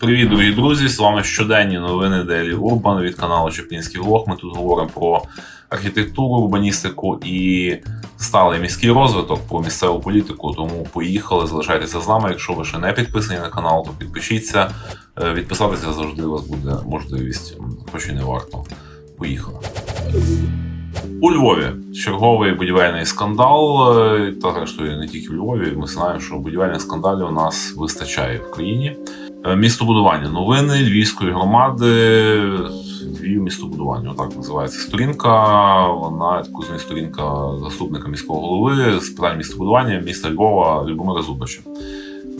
Привіт, дорогі друзі! З вами щоденні новини Daily Urban від каналу Чеплінський Влог. Ми тут говоримо про архітектуру, урбаністику і сталий міський розвиток, про місцеву політику. Тому поїхали, залишайтеся з нами. Якщо ви ще не підписані на канал, то підпишіться. Е, Відписатися завжди у вас буде можливість, хоч і не варто. Поїхали. У Львові черговий будівельний скандал. е, Та зрештою не тільки в Львові. Ми знаємо, що будівельних скандалів у нас вистачає в країні. Е, Містобудування. Новини Львівської громади. Львів містобудування. Отак називається сторінка. Вона кузна сторінка заступника міського голови з питань містобудування міста Львова Любомира Зубача.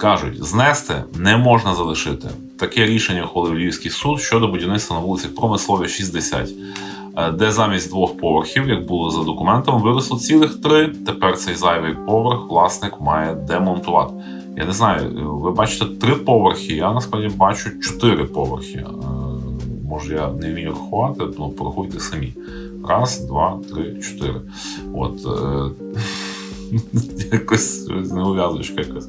Кажуть, знести не можна залишити. Таке рішення ухвалив Львівський суд щодо будівництва на вулиці Промислові 60, е, де замість двох поверхів, як було за документом, виросло цілих три. Тепер цей зайвий поверх власник має демонтувати. Я не знаю, ви бачите три поверхи, я насправді бачу чотири поверхи. Е, Може, я не вмію рахувати, ну порахуйте самі. Раз, два, три, чотири. От е, якось неув'язочка якась.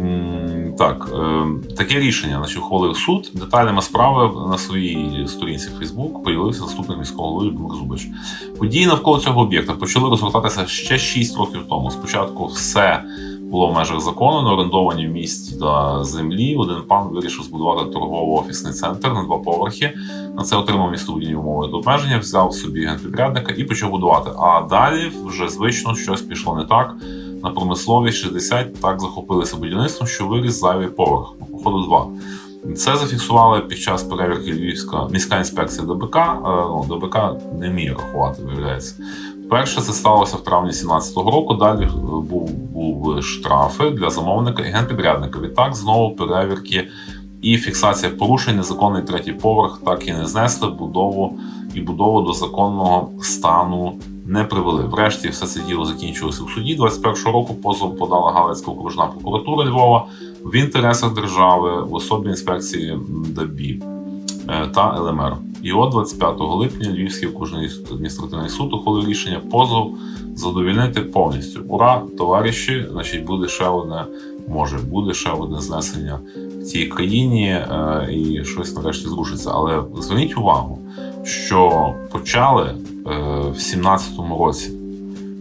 М, Так, е, таке рішення значить, ухвалив суд. Деталями справи на своїй сторінці Facebook поділився заступник міського голови Любомир Зубич. Події навколо цього об'єкта почали розгортатися ще 6 років тому. Спочатку все було в межах закону, на орендованій в місті землі. Один пан вирішив збудувати торгово-офісний центр на два поверхи. На це отримав містобудівні умови до обмеження, взяв собі генпідрядника і почав будувати. А далі вже звично щось пішло не так. На промисловій 60 так захопилися будівництвом, що виріс зайвий поверх. Походу, два. Це зафіксували під час перевірки Львівська міська інспекція ДБК. Е, Ну, ДБК не вміє рахувати, виявляється. Перше це сталося в травні 2017 року. Далі е, був, був штрафи для замовника і генпідрядника. Відтак знову перевірки і фіксація порушень. Незаконний третій поверх так і не знесли будову і будову до законного стану не привели. Врешті все це діло закінчилося у суді. 21 року позов подала Галицька окружна прокуратура Львова в інтересах держави в особі інспекції ДАБІ та ЛМР. І от 25 липня Львівський окружний адміністративний суд ухвалив рішення позов задовільнити повністю. Ура, товариші! Значить, буде ще одне, може, буде ще одне знесення в цій країні е, і щось нарешті зрушиться. Але зверніть увагу, що почали е, в 17-му році.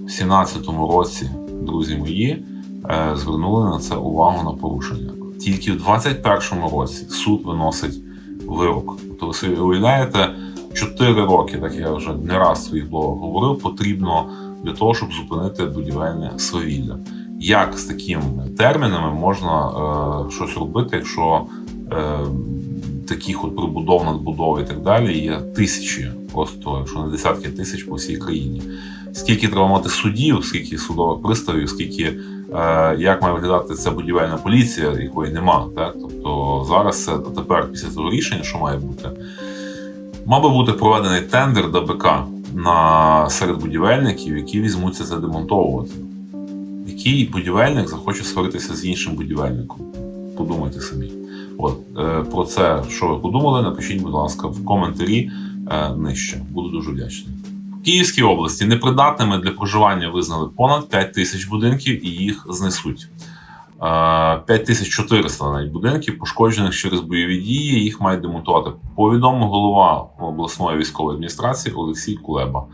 В 17-му році, друзі мої, е, звернули на це увагу на порушення. Тільки в 21-му році суд виносить вирок. Тобто ви собі уявляєте, 4 роки, так я вже не раз в своїх блогах говорив, потрібно для того, щоб зупинити будівельне свавілля. Як з такими термінами можна е, щось робити, якщо е, таких от прибудов, надбудов і так далі є тисячі, просто якщо не десятки тисяч по всій країні. Скільки треба мати судів, скільки судових приставів, скільки як має виглядати ця будівельна поліція, якої нема. Так? Тобто зараз це тепер після цього рішення, що має бути, мав би бути проведений тендер ДБК на серед будівельників, які візьмуться це демонтовувати. Який будівельник захоче сваритися з іншим будівельником? Подумайте самі. От е, про це, що ви подумали, напишіть, будь ласка, в коментарі е, нижче. Буду дуже вдячний. Київській області непридатними для проживання визнали понад 5 тисяч будинків і їх знесуть. Е, 5400 навіть будинків, пошкоджених через бойові дії, їх мають демонтувати. Повідомив голова обласної військової адміністрації Олексій Кулеба.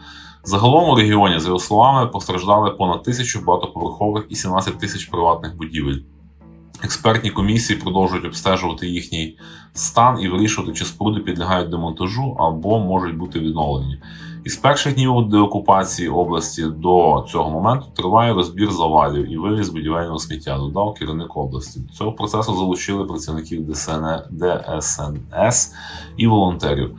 Загалом у регіоні, за його словами, постраждали понад тисячу багатоповерхових і 17 тисяч приватних будівель. Експертні комісії продовжують обстежувати їхній стан і вирішувати, чи споруди підлягають демонтажу або можуть бути відновлені. Із перших днів деокупації області до цього моменту триває розбір завалів і вивіз будівельного сміття, додав керівник області. До цього процесу залучили працівників ДСН, ДСНС і волонтерів.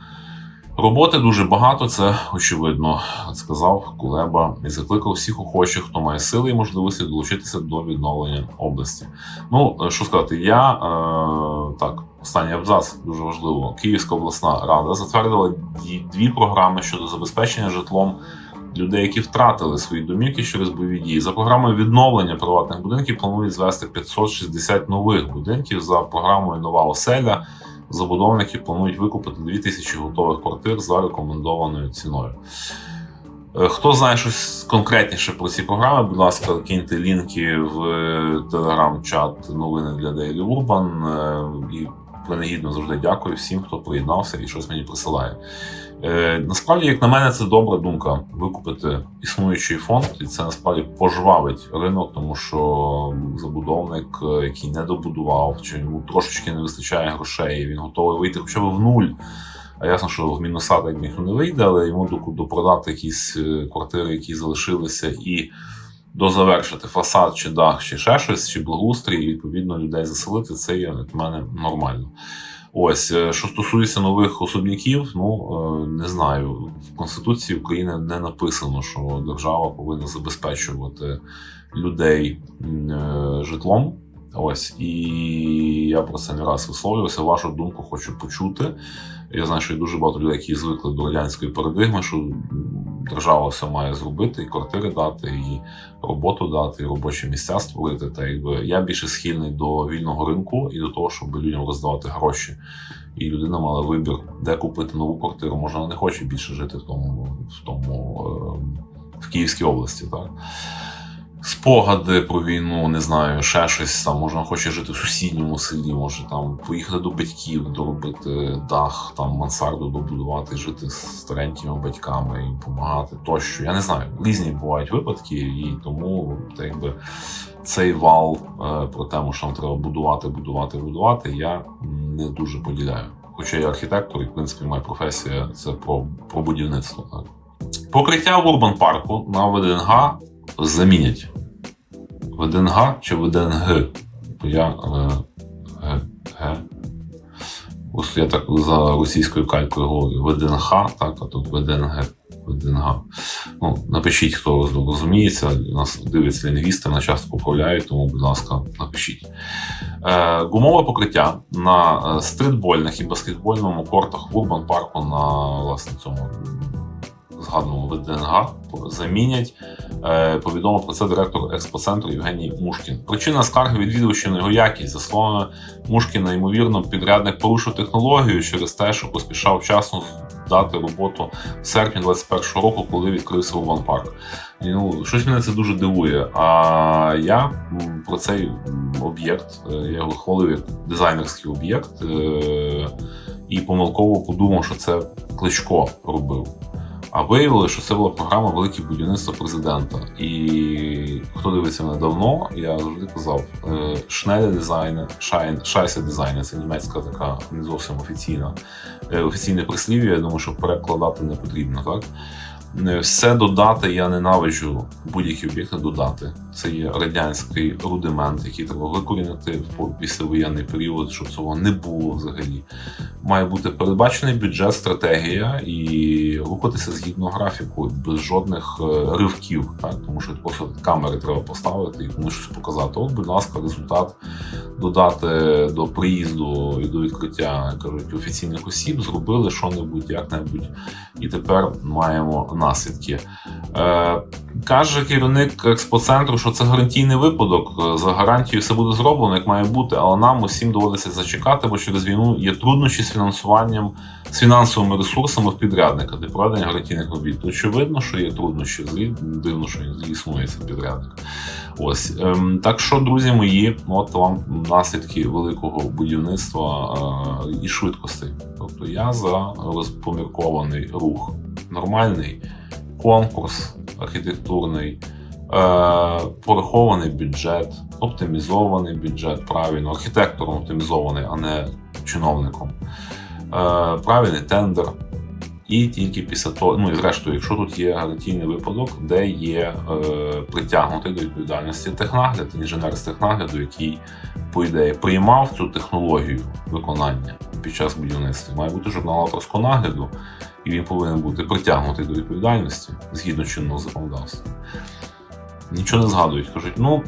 Роботи дуже багато, це очевидно, сказав Кулеба і закликав всіх охочих, хто має сили і можливості долучитися до відновлення області. Ну що сказати, я е, так, останній абзац дуже важливо. Київська обласна рада затвердила дві, програми щодо забезпечення житлом людей, які втратили свої домівки через бойові дії. За програмою відновлення приватних будинків планують звести 560 нових будинків. За програмою Нова оселя забудовники планують викупити 2000 готових квартир за рекомендованою ціною. Е, Хто знає щось конкретніше про ці програми, будь ласка, киньте лінки в телеграм-чат новини для Daily Urban. Е, І принагідно завжди дякую всім, хто приєднався і щось мені присилає. Е, насправді, як на мене, це добра думка викупити існуючий фонд, і це насправді пожвавить ринок, тому що забудовник, е, який не добудував, чи йому трошечки не вистачає грошей, він готовий вийти хоча б в нуль. А ясно, що в мінуса так ніхто не вийде, але йому до- допродати якісь е, квартири, які залишилися, і дозавершити фасад, чи дах, чи ще щось, чи благоустрій, і відповідно людей заселити, це є як мене нормально. Ось, е, що стосується нових особняків, ну е, не знаю. В Конституції України не написано, що держава повинна забезпечувати людей е, житлом. Ось, і я про це не раз висловлювався. Вашу думку хочу почути. Я знаю, що є дуже багато людей, які звикли до радянської парадигми, що держава все має зробити, і квартири дати, і роботу дати, і робочі місця створити. Та якби я більше схильний до вільного ринку і до того, щоб людям роздавати гроші. І людина мала вибір, де купити нову квартиру. Може, вона не хоче більше жити в тому, в тому е, в Київській області, так. Спогади про війну, не знаю, ще щось там. Може, хоче жити в сусідньому селі, може там поїхати до батьків, доробити дах, там мансарду добудувати, жити з старенькими батьками і допомагати тощо. Я не знаю, різні бувають випадки, і тому та, якби цей вал е, про тему, що нам треба будувати, будувати, будувати, я не дуже поділяю. Хоча я архітектор, і в принципі моя професія це про, про будівництво. Так. Покриття в урбан парку на ВДНГ замінять. ВДНГ чи ВДНГ? Бо я е. Г. Ось я так за російською калькою говорю ВДНХ, так, а тут ВДНГ. ВДНГ. Ну, напишіть, хто розуміється. Нас дивляться лінгвісти, на часто поправляють, тому, будь ласка, напишіть. Е, гумове покриття на е, стритбольних і баскетбольному кортах в Урбан парку на власне цьому згаданому ВДНГ замінять. Е, повідомив про це директор експоцентру Євгеній Мушкін. Причина скарги відвідувачів на його якість. За словами Мушкіна, ймовірно, підрядник порушив технологію через те, що поспішав вчасно дати роботу в серпні 21-го року, коли відкрився Урбан Парк. Ну, щось мене це дуже дивує. А я про цей об'єкт, е, я його хвалив як дизайнерський об'єкт е, і помилково подумав, що це Кличко робив. А виявили, що це була програма Велике будівництво президента. І хто дивиться мене давно, я завжди казав: Шнеля дизайне, Шайн, Шайсе дизайн це німецька така не зовсім офіційна е, офіційне прислів'я. Я думаю, що перекладати не потрібно, так? Е, Все додати я ненавиджу будь-які об'єкти додати. Це є радянський рудимент, який треба викорінити в післявоєнний період, щоб цього не було взагалі. Має бути передбачений бюджет, стратегія і рухатися згідно графіку, без жодних е, ривків, так тому що просто камери треба поставити і комусь щось показати. От, будь ласка, результат додати до приїзду і до відкриття кажуть офіційних осіб, зробили що-небудь, як-небудь, і тепер маємо наслідки. Каже керівник експоцентру, що це гарантійний випадок. Е, За гарантією все буде зроблено, як має бути, але нам усім доводиться зачекати, бо через війну є труднощі з фінансуванням, з фінансовими ресурсами в підрядника для проведення гарантійних робіт. Очевидно, що є труднощі. Дивно, що існує цей підрядник. Ось ем, так що, друзі мої, от вам наслідки великого будівництва е, і швидкостей. Тобто я за розпоміркований рух, нормальний конкурс архітектурний, е, порахований бюджет, оптимізований бюджет, правильно, архітектором оптимізований, а не чиновником. Е, правильний тендер. І тільки після того, ну і зрештою, якщо тут є гарантійний випадок, де є е, притягнутий до відповідальності технагляд, інженер з технагляду, який, по ідеї, приймав цю технологію виконання під час будівництва, має бути журнал авторського нагляду, і він повинен бути притягнутий до відповідальності згідно чинного законодавства. Нічого не згадують, кажуть, ну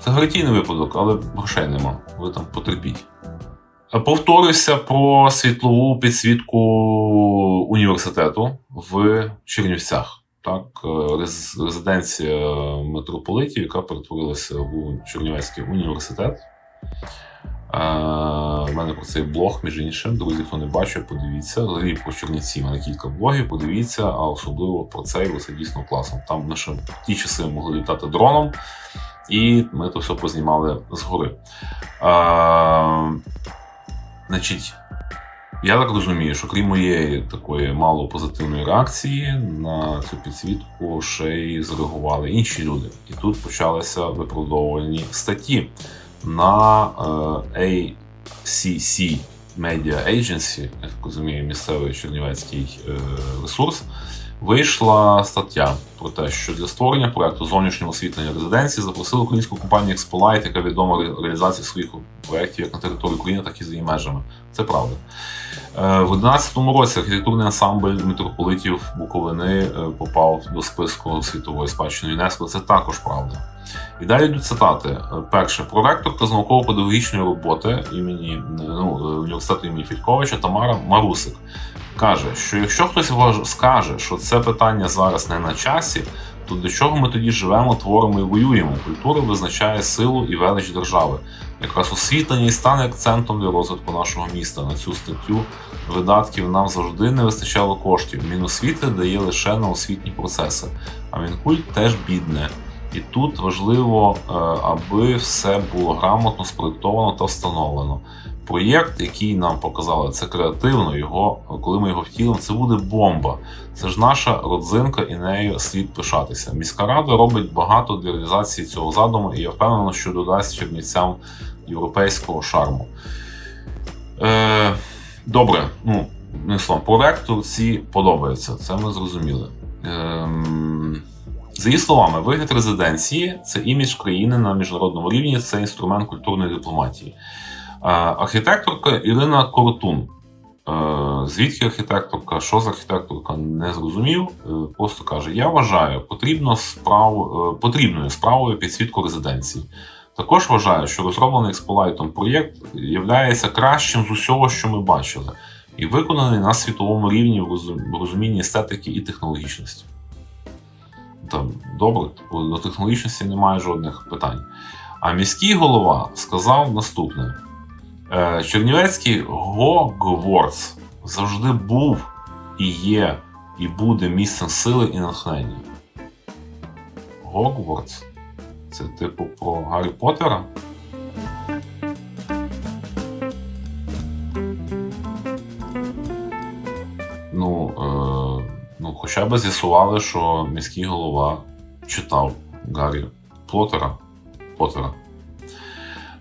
це гарантійний випадок, але грошей нема. Ви там потерпіть. Повторюся про світлову підсвітку університету в Чернівцях. Так, е, резиденція митрополитів, яка перетворилася в Чернівецький університет. У мене про цей блог, між іншим, друзі, хто не бачив, подивіться. Взагалі про Чернівці мене кілька блогів, подивіться, а особливо про цей, це дійсно класно. Там ще в ті часи могли літати дроном, і ми то все познімали згори. Е, Значить, я так розумію, що крім моєї такої мало позитивної реакції на цю підсвітку ще й зреагували інші люди. І тут почалися виправдовувальні статті на е, ACC Media Agency, я так розумію, місцевий чернівецький е, ресурс. Вийшла стаття про те, що для створення проекту зовнішнього освітлення резиденції запросили українську компанію Expolite, яка відома ре- реалізації своїх проєктів як на території України, так і за її межами. Це правда. Е, В 11-му році архітектурний ансамбль митрополитів Буковини попав до списку світової спадщини ЮНЕСКО. Це також правда. І далі йдуть цитати. Перше, проректорка з науково-педагогічної роботи імені ну, е, університету імені Федьковича Тамара Марусик каже, що якщо хтось скаже, що це питання зараз не на часі, то до чого ми тоді живемо, творимо і воюємо? Культура визначає силу і велич держави. Якраз освітлення і стане акцентом для розвитку нашого міста. На цю статтю видатків нам завжди не вистачало коштів. Міносвіти дає лише на освітні процеси, а Мінкульт теж бідне. І тут важливо, е, аби все було грамотно спроєктовано та встановлено. Проєкт, який нам показали, це креативно. Його, коли ми його втілимо, це буде бомба. Це ж наша родзинка, і нею слід пишатися. Міська рада робить багато для реалізації цього задуму, і я впевнений, що додасть чернівцям європейського шарму. Е, добре, ну, не словом, проекту ці подобаються, це ми зрозуміли. Ем, за її словами, вигляд резиденції це імідж країни на міжнародному рівні, це інструмент культурної дипломатії. Архітекторка Ірина Коротун. Звідки архітекторка, що за архітекторка, не зрозумів. Е, Просто каже: Я вважаю, потрібно справ... е, потрібною справою підсвітку резиденції. Також вважаю, що розроблений експолайтом проєкт є кращим з усього, що ми бачили, і виконаний на світовому рівні в розумінні естетики і технологічності. Там, добре, типу, до технологічності немає жодних питань. А міський голова сказав наступне: Е, Чернівецький Гогворц завжди був і є, і буде місцем сили і натхнення. Гогворц? Це типу про Гаррі Поттера? Ну, е, хоча б з'ясували, що міський голова читав Гаррі Поттера. Поттера.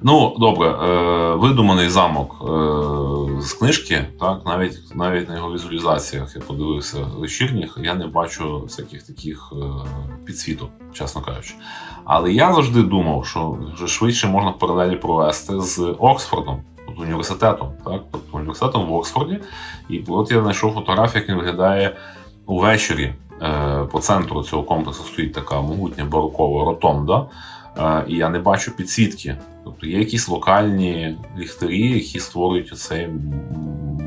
Ну, добре, е, видуманий замок е, з книжки, так, навіть, навіть на його візуалізаціях я подивився вечірніх, я не бачу всяких таких е, підсвіток, чесно кажучи. Але я завжди думав, що вже швидше можна паралелі провести з Оксфордом, тобто університетом, так, тобто університетом в Оксфорді. І от я знайшов фотографію, як він виглядає увечері. Е, По центру цього комплексу стоїть така могутня барокова ротонда, е, і я не бачу підсвітки. Тобто є якісь локальні ліхтарі, які створюють цей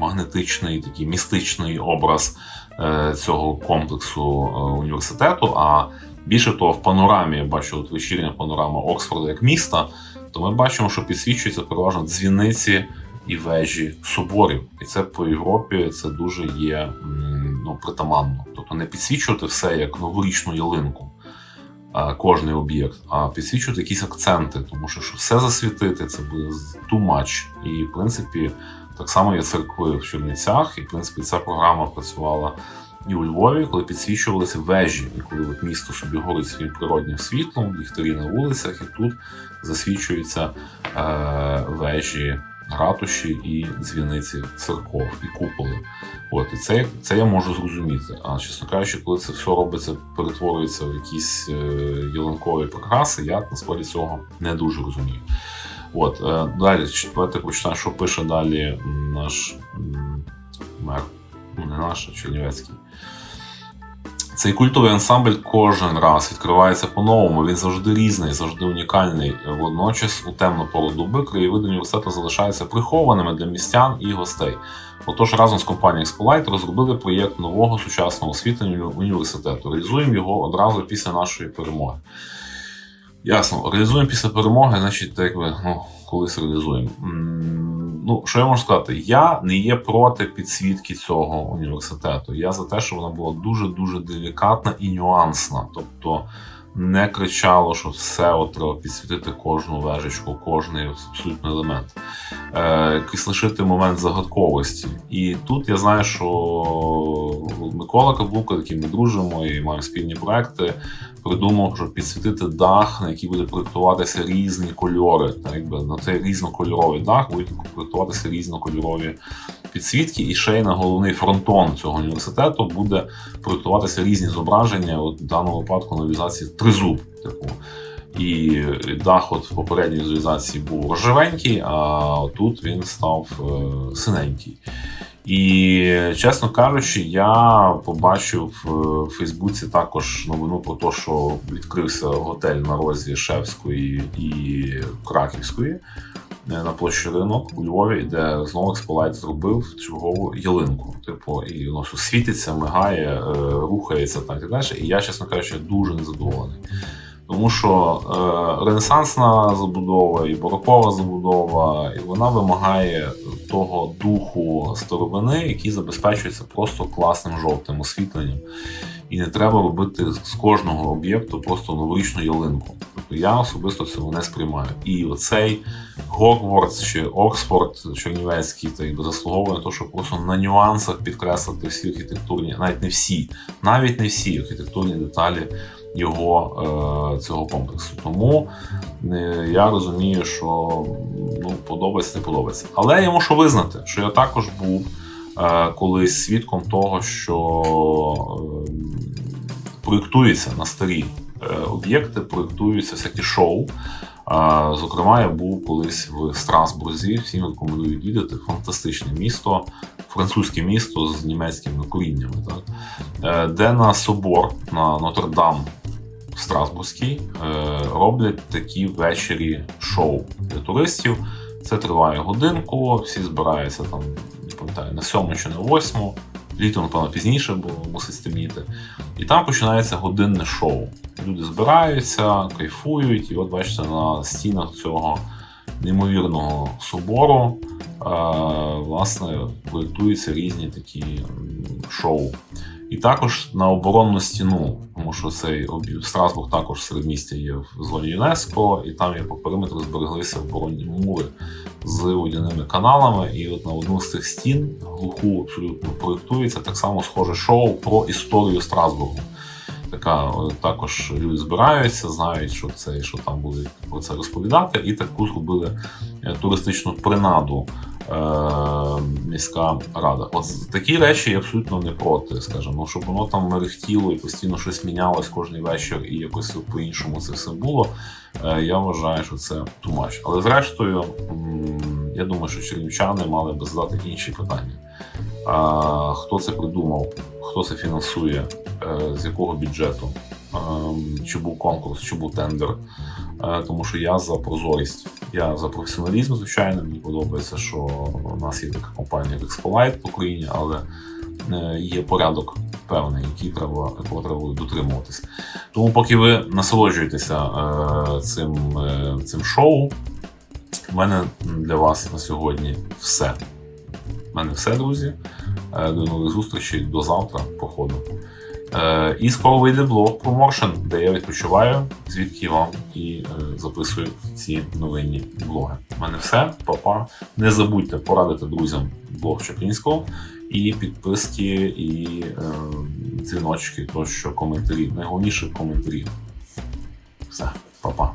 магнетичний, такий містичний образ е, цього комплексу університету. А більше того, в панорамі я бачу от вечірня панорама Оксфорда як міста, то ми бачимо, що підсвічуються переважно дзвіниці і вежі соборів. І це по Європі це дуже є ну, притаманно. Тобто не підсвічувати все як новорічну ялинку, кожний об'єкт, а підсвічувати якісь акценти, тому що щоб все засвітити, це буде too much. І в принципі, так само є церкви в Чернівцях, і в принципі ця програма працювала. І у Львові, коли підсвічувалися вежі, і коли от місто собі горить своїм природнім світлом, ліхтарі на вулицях, і тут засвічуються е, вежі ратуші і дзвіниці церков, і куполи. От, і це, це я можу зрозуміти. А чесно кажучи, коли це все робиться, перетворюється в якісь е, ялинкові прикраси, я насправді цього не дуже розумію. От, е, далі, давайте почитаємо, що пише далі наш мер, ну не наш, а Чернівецький. Цей культовий ансамбль кожен раз відкривається по-новому. Він завжди різний, завжди унікальний. Водночас, у темну пору доби краєвиди університету залишаються прихованими для містян і гостей. Отож, разом з компанією Expolite розробили проєкт нового сучасного освітлення університету. Реалізуємо його одразу після нашої перемоги. Ясно, реалізуємо після перемоги, значить, так якби ну, колись реалізуємо. Ну, що я можу сказати? Я не є проти підсвітки цього університету. Я за те, щоб вона була дуже дуже делікатна і нюансна. Тобто не кричало, що все от треба підсвітити кожну вежечку, кожний абсолютно елемент. Е, лишити момент загадковості. І тут я знаю, що Микола Каблука, яким ми дружимо і маємо спільні проекти, придумав, щоб підсвітити дах, на який буде проєктуватися різні кольори. Так, якби на цей різнокольоровий дах будуть проєктуватися різнокольорові підсвітки, і ще й на головний фронтон цього університету буде проєктуватися різні зображення. От в даному випадку на візуалізації тризуб, типу. І дах от в попередній візуалізації був рожевенький, а тут він став е, синенький. І, чесно кажучи, я побачив е, в Фейсбуці також новину про те, що відкрився готель на розі Шевської і Краківської е, на площі ринок у Львові, де знову Експолайт зробив чергову ялинку. Типу, і воно світиться, мигає, е, рухається так і далі. І я, чесно кажучи, дуже незадоволений. Тому що е, ренесансна забудова і барокова забудова, і вона вимагає того духу старовини, який забезпечується просто класним жовтим освітленням. І не треба робити з кожного об'єкту просто новорічну ялинку. Тобто я особисто цього не сприймаю. І оцей Гогвардс чи Оксфорд Чернівецький та заслуговує на те, щоб просто на нюансах підкреслити всі архітектурні, навіть не всі, навіть не всі архітектурні деталі його е, цього комплексу. Тому е, я розумію, що ну, подобається, не подобається. Але я мушу визнати, що я також був е, колись свідком того, що проєктуються на старі об'єкти, проєктуються всякі шоу. Зокрема, я був колись в Страсбурзі. Всім рекомендую відвідати. Фантастичне місто, французьке місто з німецькими коріннями, так? Де на собор на Нотр-Дам Страсбурзький е, роблять такі ввечері шоу для туристів. Це триває годинку, всі збираються там, не пам'ятаю, на сьому чи на восьму. Літо, напевно, пізніше, бо мусить стемніти. І там починається годинне шоу. Люди збираються, кайфують, і от бачите, на стінах цього неймовірного собору е, власне проєктуються різні такі шоу. І також на оборонну стіну, тому що цей Страсбург також серед місця є в зоні ЮНЕСКО, і там є по периметру збереглися оборонні мури з водяними каналами. І от на одну з цих стін глуху абсолютно проєктується так само схоже шоу про історію Страсбургу. Така е, також люди збираються, знають, що це що там будуть про це розповідати, і таку зробили е, туристичну принаду е, міська рада. От такі речі я абсолютно не проти, скажімо, ну, щоб воно там мерехтіло і постійно щось мінялось кожен вечір, і якось по-іншому це все було. Я вважаю, що це much. Але зрештою, я думаю, що чернівчани мали би задати інші питання. Хто це придумав, хто це фінансує, е, з якого бюджету, ем, чи був конкурс, чи був тендер. Е, Тому що я за прозорість, я за професіоналізм, звичайно. Мені подобається, що у нас є така компанія, як Expolite в Україні, але е, є порядок певний, який треба, якого треба дотримуватись. Тому, поки ви насолоджуєтеся цим, цим шоу, в мене для вас на сьогодні все. У мене все, друзі. Е, До нових зустрічей, до завтра, походу. Е, І скоро вийде блог про Моршин, де я відпочиваю, звідки вам і е, записую ці новинні блоги. У мене все, папа. Не забудьте порадити друзям блог Чаплінського і підписки, і е, дзвіночки, тощо коментарі. Найголовніше коментарі. Все, папа.